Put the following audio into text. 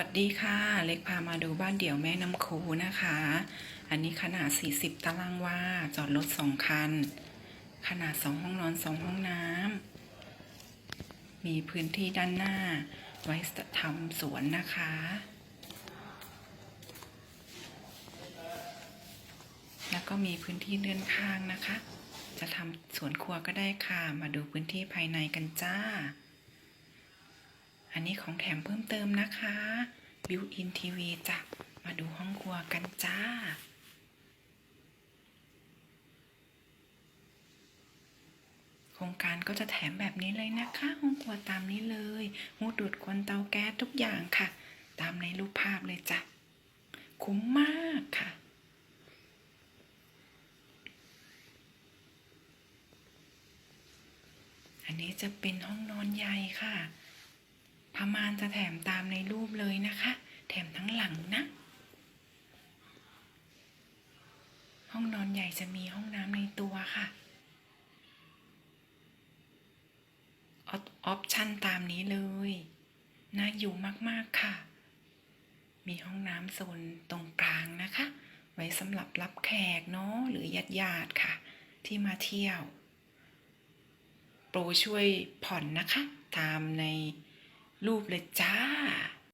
วัสดีค่ะ เล็กพามาดูบ้านเดี่ยวแม่น้ำคูนะคะ อันนี้ขนาด 40 ตารางวาจอดรถ2คัน ขนาด 2 ห้องนอน2ห้องน้ำ มีพื้นที่ด้านหน้า ไว้ทำสวนนะคะ แล้วก็มีพื้นที่เลื่อนข้างนะคะ จะทำสวนครัวก็ได้ค่ะ มาดูพื้นที่ภายในกันจ้า อันนี้ของแถมเพิ่มเติมนะคะบิวอินทีวีจ้ะ มาดูห้องครัวกันจ้า โครงการก็จะแถมแบบนี้เลยนะคะ ห้องครัวตามนี้เลยหูดูดควันเตาแก๊สทุกอย่างค่ะ ตามในรูปภาพเลยจ้ะ คุ้มมากค่ะอันนี้จะเป็นห้องนอนใหญ่ค่ะ พม่านจะแถมตามในรูปเลยนะคะ แถมทั้งหลังนะ ห้องนอนใหญ่จะมีห้องน้ำในตัวค่ะออปชั่นตามนี้เลยน่าอยู่มากๆค่ะ มีห้องน้ำโซนตรงกลางนะคะ ไว้สำหรับรับแขกเนาะหรือญาติญาติค่ะ ที่มาเที่ยว โปรช่วยผ่อนนะคะ ตามใน รูปเลยจ้า